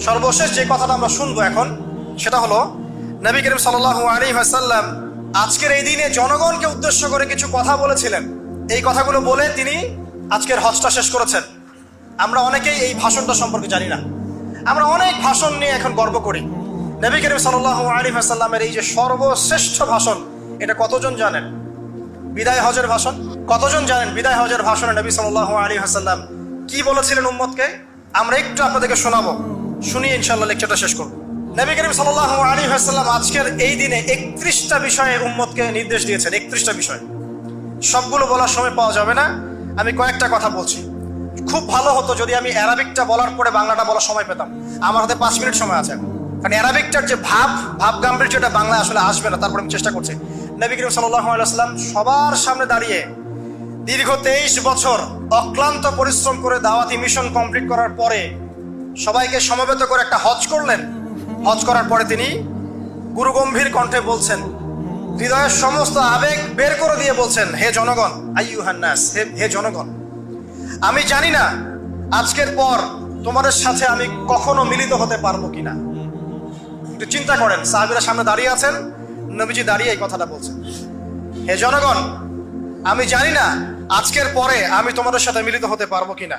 সর্বশেষ যে কথাটা আমরা শুনব এখন, সেটা হলো, নবী করিম সাল্লাহ আলী হাসাল্লাম আজকের এই দিনে জনগণকে উদ্দেশ্য করে কিছু কথা বলেছিলেন। এই কথাগুলো বলে তিনি আজকের হজটা শেষ করেছেন। আমরা অনেকেই এই ভাষণটা সম্পর্কে জানি না। আমরা অনেক ভাষণ নিয়ে এখন গর্ব করি। নবী করিম সাল্লাহ আলী হাসাল্লামের এই যে সর্বশ্রেষ্ঠ ভাষণ, এটা কতজন জানেন? বিদায় হজের ভাষণ? কতজন জানেন বিদায় হজের ভাষণে নবী সাল্লাহ আলী হাসাল্লাম কি বলেছিলেন উম্মতকে? আমরা একটু আপনাদেরকে শোনাবো। শুনিয়ে ইনশাল্লাহ লেকচারটা শেষ করব। নবী করিম সাল্লাহ আলী হাসাল্লাম আজকের এই দিনে একত্রিশটা বিষয়ে উম্মতকে নির্দেশ দিয়েছেন, একত্রিশটা বিষয়। সবগুলো বলার সময় পাওয়া যাবে না। আমি কয়েকটা কথা বলছি। খুব ভালো হতো যদি আমি অ্যারাবিকটা বলার পরে বাংলাটা বলার সময় পেতাম। আমার হাতে পাঁচ মিনিট সময় আছে কারণ অ্যারাবিকটার যে ভাব ভাব গাম্ভীর্যটা বাংলা আসলে আসবে না, তারপর আমি চেষ্টা করছি। নবী করিম সাল্লাহ আলাইসাল্লাম সবার সামনে দাঁড়িয়ে দীর্ঘ তেইশ বছর অক্লান্ত পরিশ্রম করে দাওয়াতি মিশন কমপ্লিট করার পরে সবাইকে সমবেত করে একটা হজ করলেন। হজ করার পরে তিনি গুরু গম্ভীর কণ্ঠে বলছেন, হৃদয়ের সমস্ত আবেগ বের করে দিয়ে বলছেন, হে জনগণ আইয়ু হান্নাস হে হে জনগণ, আমি জানি না আজকের পর তোমাদের সাথে আমি কখনো মিলিত হতে পারব কিনা। একটু চিন্তা করেন, সাহাবিরা সামনে দাঁড়িয়ে আছেন, নবীজি দাঁড়িয়ে এই কথাটা বলছেন। হে জনগণ, আমি জানি না আজকের পরে আমি তোমাদের সাথে মিলিত হতে পারব কিনা।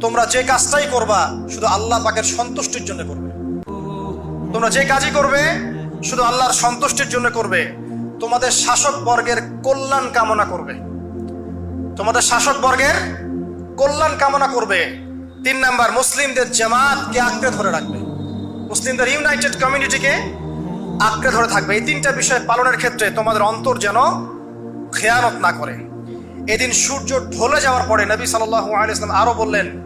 তোমরা যে কাজটাই করবা, শুধু আল্লাহ পাকের সন্তুষ্টির জন্য করবে। তোমরা যে কাজই করবে, শুধু আল্লাহর সন্তুষ্টির জন্য করবে। তোমাদের শাসক বর্গের কল্যাণ কামনা করবে। তোমাদের শাসক বর্গের কল্যাণ কামনা করবে। তিন নাম্বার, মুসলিমদের জামাতকে আঁকড়ে ধরে রাখবে। মুসলিমদের ইউনাইটেড কমিউনিটিকে আঁকড়ে ধরে থাকবে। এই তিনটা বিষয় পালনের ক্ষেত্রে তোমাদের অন্তর যেন খেয়ানত না করে। এদিন সূর্য ঢলে যাওয়ার পরে নবী সাল্লাহ আলাইসলাম আরও বললেন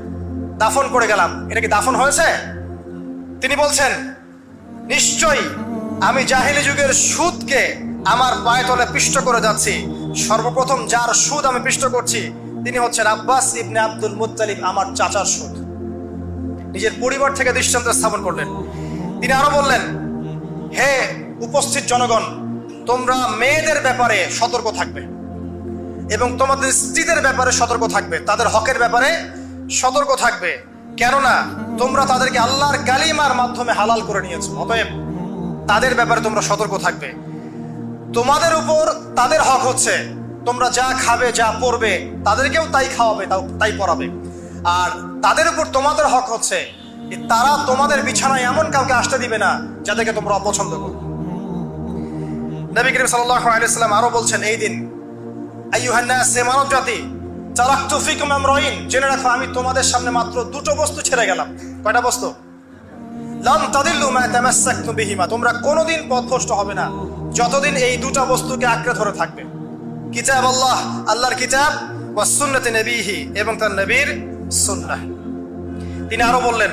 দাফন করে গেলাম। এটা কি দাফন হয়েছে? তিনি বলছেন, নিশ্চয়ই আমি জাহিলি যুগের সুদকে আমার পায়ে তলে পিষ্ট করে যাচ্ছি। সর্বপ্রথম যার সুদ আমি পিষ্ট করছি, তিনি হচ্ছেন আব্বাস ইবনে আব্দুল মুত্তালিব, আমার চাচার সুদ। নিজের পরিবার থেকে দৃষ্টান্ত স্থাপন করলেন। তিনি আরও বললেন, হে উপস্থিত জনগণ, তোমরা মেয়েদের ব্যাপারে সতর্ক থাকবে এবং তোমাদের স্ত্রীদের ব্যাপারে সতর্ক থাকবে। তাদের হকের ব্যাপারে সতর্ক থাকবে। কেননা, তোমরা তাদেরকে আল্লাহর গালিমার মাধ্যমে হালাল করে নিয়েছো। অতএব তাদের ব্যাপারে তোমরা সতর্ক থাকবে। তোমাদের উপর তাদের হক হচ্ছে, তোমরা যা খাবে, যা পরবে, তাদেরকেও তাই খাওয়াবে তাই পরাবে। আর তাদের উপর তোমাদের হক হচ্ছে তারা তোমাদের বিছানায় এমন কাউকে আসতে দিবে না, যাদেরকে তোমরা অপছন্দ করো। নবী করিম সাল্লাহ আলাইসাল্লাম আরও বলছেন, এই দিন আইয়ুহান্নাস সে মানব জাতি চালাক্তু ফিকুম আমরাইন। জেনে রাখো, আমি তোমাদের সামনে মাত্র দুটো বস্তু ছেড়ে গেলাম। কয়টা বস্তু? লাম তাদিল্লু মা তামাসসাকতুম বিহিমা। তোমরা কোনোদিন পথভ্রষ্ট হবে না, যতদিন এই দুটো বস্তুকে আঁকড়ে ধরে থাকবে। কিতাব আল্লাহ, আল্লাহর কিতাব, ওয়া সুন্নতে নবীহি এবং তার নবীর সুন্নাহ। তিনি আরও বললেন,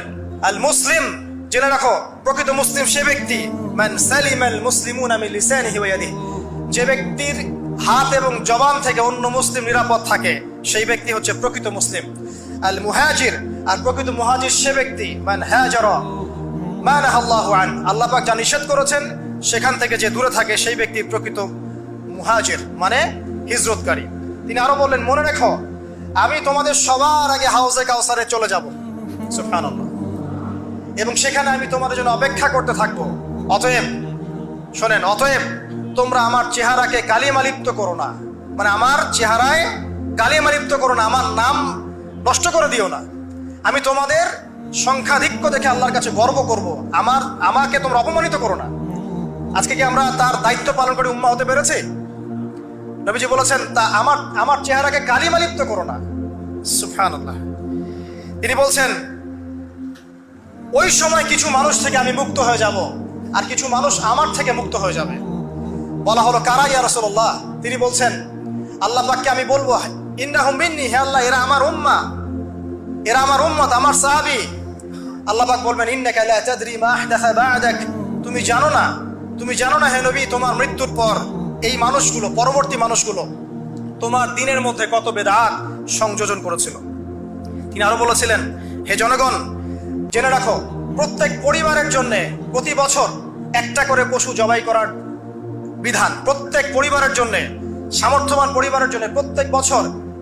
আল মুসলিম, জেনে রাখো, প্রকৃত মুসলিম সে ব্যক্তি, মান সালিম আল মুসলিমুন মিন লিসানিহি ওয়া যে ব্যক্তির হাত এবং জবান থেকে অন্য মুসলিম নিরাপদ থাকে সেই ব্যক্তি হচ্ছে প্রকৃত মুসলিম। আল মুহাজির, আর প্রকৃত মুহাজির সে ব্যক্তি, মান হাজারা, মা নাহাল্লাহু আন। আল্লাহ পাক যা নিষেধ করেছেন, সেখান থেকে যে দূরে থাকে সেই ব্যক্তি প্রকৃত মুহাজির মানে হিজরতকারী। তিনি আরও বললেন, মনে রেখো, আমি তোমাদের সবার আগে হাউজে কাউসারে চলে যাব। এবং সেখানে আমি তোমাদের জন্য অপেক্ষা করতে থাকব। অতএব, শোনেন, অতএব তোমরা আমার চেহারাকে কালিমালিপ্ত করো না। মানে আমার চেহারায় কালিমালিপ্ত করো না, আমার নাম নষ্ট করে দিও না। আমি তোমাদের সংখ্যাধিক্য দেখে আল্লাহর কাছে গর্ব করব। আমার, আমাকে তোমরা অপমানিত করো না। আজকে কি আমরা তার দায়িত্ব পালন করে উম্মা হতে পেরেছি? নবীজি বলেছেন, তা আমার আমার চেহারাকে কালিমালিপ্ত করো না। সুফহানাল্লাহ তিনি বলছেন, ওই সময় কিছু মানুষ থেকে আমি মুক্ত হয়ে যাব, আর কিছু মানুষ আমার থেকে মুক্ত হয়ে যাবে। বলা হলো কারা ইয়া রাসূলুল্লাহ? তিনি বলছেন, আল্লাহ আমি বলব ইন্নাহুম মিন্নি, হে আল্লাহ, এরা আমার উম্মা। এরা আমার উম্মত, আমার সাহাবী। আল্লাহ পাক বলবেন, ইন্নাকা লা তাদরি মা আহদাথা বা'দাক। তুমি জানো না, তুমি জানো না, হে নবী, তোমার মৃত্যুর পর এই মানুষগুলো, পরবর্তী মানুষগুলো তোমার দিনের মধ্যে কত বেদাত সংযোজন করেছিল। তিনি আরও বলেছিলেন, হে জনগণ, জেনে রাখো, প্রত্যেক পরিবারের জন্য প্রতি বছর একটা করে পশু জবাই করার বিধান, প্রত্যেক পরিবারের জন্য, সামর্থ্যবান পরিবারের জন্য প্রত্যেক বছর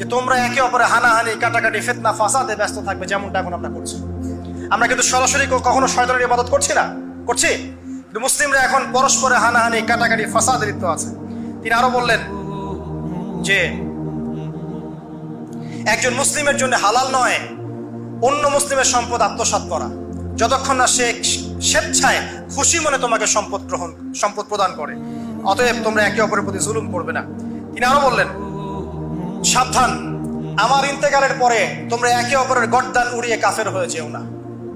যে তোমরা একে অপরে হানাহানি, কাটাকাটি, ফেতনা, ফাসাদে ব্যস্ত থাকবে, যেমনটা এখন আমরা করছি। আমরা কিন্তু সরাসরি কখনো শয়তানের ইবাদত করছি না। করছি? কিন্তু মুসলিমরা এখন পরস্পরে হানাহানি, কাটাকাটি, ফাসাদে লিপ্ত আছে। তিনি আরও বললেন যে, একজন মুসলিমের জন্য হালাল নয়, অন্য মুসলিমের সম্পদ আত্মসাৎ করা। যতক্ষণ না সে স্বেচ্ছায় খুশি মনে তোমাকে সম্পদ গ্রহণ, সম্পদ প্রদান করে। অতএব তোমরা একে অপরের প্রতি জুলুম করবে না। তিনি আরও বললেন সাবধান। আমার ইন্তেকালের পরে তোমরা একে অপরের গর্দান উড়িয়ে কাফের হয়ে যেও না।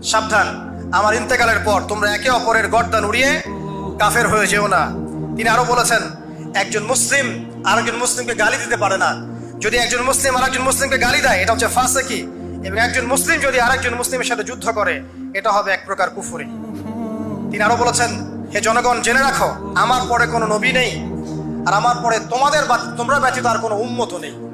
সাবধান। আমার ইন্তেকালের পর তোমরা একে অপরের গর্দান উড়িয়ে কাফের হয়ে যেও না। তিনি আরও বলেছেন, একজন মুসলিম আরেকজন মুসলিমকে গালি দিতে পারে না। যদি একজন মুসলিম আরেকজন মুসলিমকে গালি দেয়, এটা হচ্ছে ফাসেকি। এবং একজন মুসলিম যদি আরেকজন মুসলিমের সাথে যুদ্ধ করে, এটা হবে এক প্রকার কুফুরি। তিনি আরও বলেছেন, হে জনগণ, জেনে রাখো, আমার পরে কোনো নবী নেই। আর আমার পরে তোমাদের তোমরা ব্যতীত আর কোনো উম্মত নেই।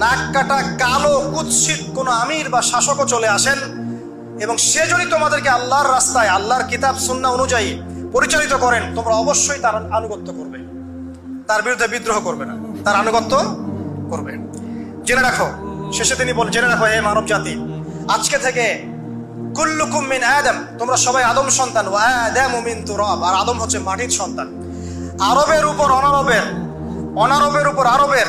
নাক কাটা কালো কুৎসিত কোনো আমির বা শাসকও চলে আসেন এবং সে যদি তোমাদেরকে আল্লাহর রাস্তায়, আল্লাহর কিতাব, সুন্না অনুযায়ী পরিচালিত করেন, তোমরা অবশ্যই তার আনুগত্য করবে। তার বিরুদ্ধে বিদ্রোহ করবে না। তার আনুগত্য করবে। জেনে রাখো, শেষে তিনি বল, জেনে রাখো, হে মানব জাতি, আজকে থেকে কুল্লুকুম মিন আদম, তোমরা সবাই আদম সন্তান ও আদম মিন তুরাব, আর আদম হচ্ছে মাটির সন্তান। আরবের উপর অনারবের অনারবের উপর আরবের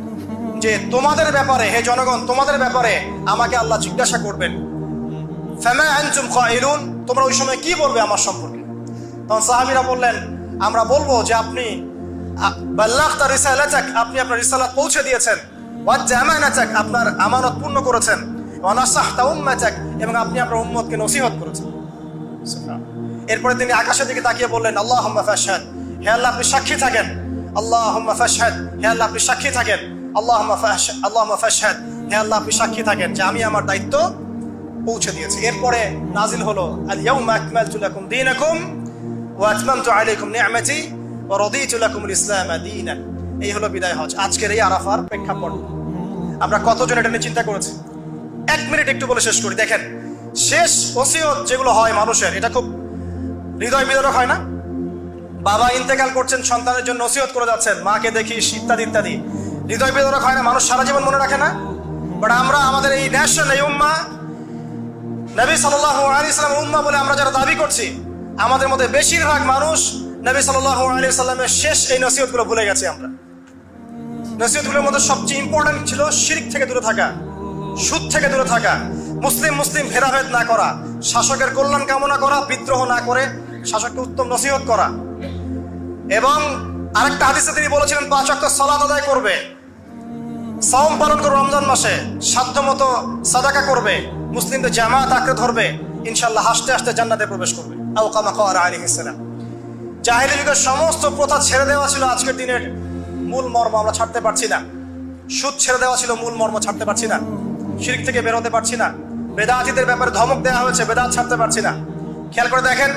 যে তোমাদের ব্যাপারে, হে জনগণ, তোমাদের ব্যাপারে আমাকে আল্লাহ জিজ্ঞাসা করবেন। কাইলুন তোমরা ওই সময় কি বলবে আমার সম্পর্কে? তখন সাহাবীরা বললেন, আমরা বলব যে আপনি রিসালাতাক, আপনি আপনার রিসালাত পৌঁছে দিয়েছেন। আপনার আমানত পূর্ণ করেছেন। এবং আপনি আপনার উম্মতকে নসিহত করেছেন। এরপরে তিনি আকাশের দিকে তাকিয়ে বললেন ফাশহাদ, হে আল্লাহ আপনি সাক্ষী থাকেন। ফাশহাদ, হে আল্লাহ আপনি সাক্ষী থাকেন। আল্লাহুম্মা ফাশহাদ আল্লাহুম্মা ফাশহাদ। হে আল্লাহ, আপনি সাক্ষী থাকেন যে আমি আমার দায়িত্ব পৌঁছে দিয়েছি। এরপরে নাজিল হলো এই হলো বিদায় হজ। আজকের এই আরাফার প্রেক্ষাপট। আমরা কতজন এটা নিয়ে চিন্তা করেছি? এক মিনিট একটু বলে শেষ করি। দেখেন, শেষ ওসিয়ত যেগুলো হয় মানুষের, এটা খুব হৃদয় বিদারক হয় না? বাবা ইন্তেকাল করছেন, সন্তানের জন্য নসিহত করে যাচ্ছেন, মাকে দেখিস ইত্যাদি ইত্যাদি। হৃদয় বিদারক হয় না, মানুষ সারা জীবন মনে রাখে না। বাট আমরা, আমাদের এই ন্যাশন এই উম্মা, নবী সাল্লাহ আলী সাল্লাম উম্মা বলে আমরা যারা দাবি করছি, আমাদের মধ্যে বেশিরভাগ মানুষ নবী সাল্লাহ আলী সাল্লামের শেষ এই নসিহতগুলো ভুলে গেছি আমরা। নসিহতগুলোর মধ্যে সবচেয়ে ইম্পর্টেন্ট ছিল শিরিক থেকে দূরে থাকা, সুদ থেকে দূরে থাকা, মুসলিম মুসলিম ভেদাভেদ না করা, শাসকের কল্যাণ কামনা করা, বিদ্রোহ না করে শাসককে উত্তম নসিহত করা। এবং আরেকটা হাদিসে তিনি বলেছিলেন, পাঁচ অক্ট সলাত আদায় করবে। সাওম পালন করবে রমজান মাসে সাধ্য মতো সাদাকা করবে, মুসলিমদের জামাত আঁকড়ে ধরবে ইনশাল্লাহ হাসতে হাসতে জান্নাতে প্রবেশ করবে। আবু কামা কওয়ার আলী ইসলাম জাহিলি যুগের সমস্ত প্রথা ছেড়ে দেওয়া ছিল আজকের দিনের মূল মর্ম, আমরা ছাড়তে পারছি না। সুদ ছেড়ে দেওয়া ছিল মূল মর্ম, ছাড়তে পারছি না। শিরিক থেকে বেরোতে পারছি না। বেদাতিদের ব্যাপারে ধমক দেওয়া হয়েছে, বেদাত ছাড়তে পারছি না। খেয়াল করে দেখেন,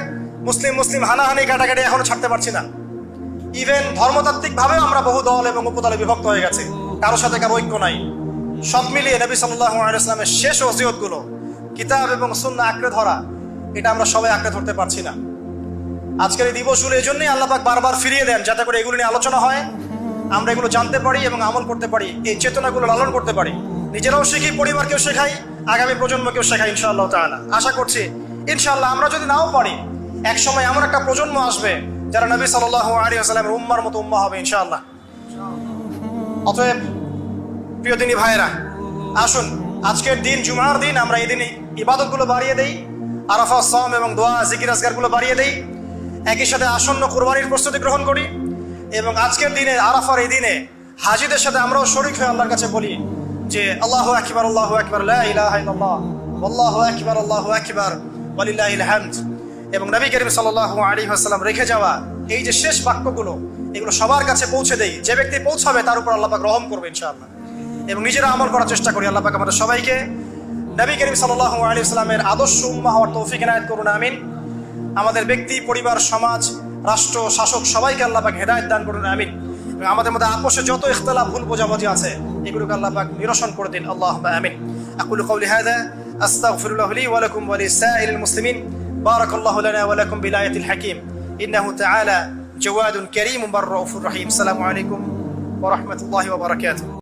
মুসলিম মুসলিম হানাহানি কাটাকাটি এখনও ছাড়তে পারছি না। ইভেন ধর্মতাত্ত্বিক ভাবেও আমরা বহু দল এবং উপদলে বিভক্ত হয়ে গেছে। কারোর সাথে কারও ঐক্য নাই। সব মিলিয়ে নবী সাল্লাহ শেষ ওসিয়তগুলো কিতাব এবং সুন্না আঁকড়ে ধরা, এটা আমরা সবাই আঁকড়ে ধরতে পারছি না। আজকের এই দিবসগুলো এই জন্যই আল্লাপাক বারবার ফিরিয়ে দেন, যাতে করে এগুলো নিয়ে আলোচনা হয়, আমরা এগুলো জানতে পারি এবং আমল করতে পারি, এই চেতনাগুলো লালন করতে পারি। নিজেরাও শিখি, পরিবারকেও শেখাই, আগামী প্রজন্মকেও শেখাই, ইনশাআল্লাহ তাআলা। আশা করছি, ইনশাআল্লাহ আমরা যদি নাও পারি এক সময় এমন একটা প্রজন্ম আসবে, যারা নবী সাল্লাল্লাহু আলাইহি ওয়াসাল্লামের উম্মার মতো উম্মা হবে, ইনশাআল্লাহ। অতএব প্রিয় দিনী ভাইয়েরা, আসুন, আজকের দিন, জুমার দিন, আমরা এই দিনে ইবাদতগুলো বাড়িয়ে দেই আরাফা এবং দোয়া, জিকির বাড়িয়ে দেই, একই সাথে আসন্ন কোরবানির প্রস্তুতি গ্রহণ করি এবং আজকের দিনে, আরাফার এই দিনে হাজিদের সাথে আমরাও শরিক হয়ে আল্লাহর কাছে বলি যে, আল্লাহ আকবার, আল্লাহু আকবার আল্লাহু আকবার আল্লাহু আকবার হামদ। এবং নবী করিম সাল্লাল্লাহু আলাইহি ওয়াসাল্লাম রেখে যাওয়া এই যে শেষ বাক্যগুলো, এগুলো সবার কাছে পৌঁছে দেই। যে ব্যক্তি পৌঁছাবে, তার উপর আল্লাহ রহম করবে, ইনশাআল্লাহ। এবং নিজেরা আমল করার চেষ্টা করি আল্লাহ পাক আমাদের সবাইকে নবী করিম সাল্লাল্লাহু আলাইহি ওয়াসাল্লামের আদর্শ উম্মাহ হওয়ার তৌফিক এনায়েত করুন আমিন আমাদের ব্যক্তি পরিবার সমাজ রাষ্ট্র শাসক সবাইকে আল্লাহ পাক হেদায়ত দান করুন আমিন এবং আমাদের মধ্যে আপোষে যত ইখতলাফ ভুল বোঝাবুঝি আছে এগুলোকে আল্লাহ পাক নিরসন করে দিন আল্লাহ আমিন أقول قولي هذا أستغفر الله لي ولكم ولسائر المسلمين بارك الله لنا ولكم بلاية الحكيم إنه تعالى جواد كريم بر رؤوف رحيم السلام عليكم ورحمة الله وبركاته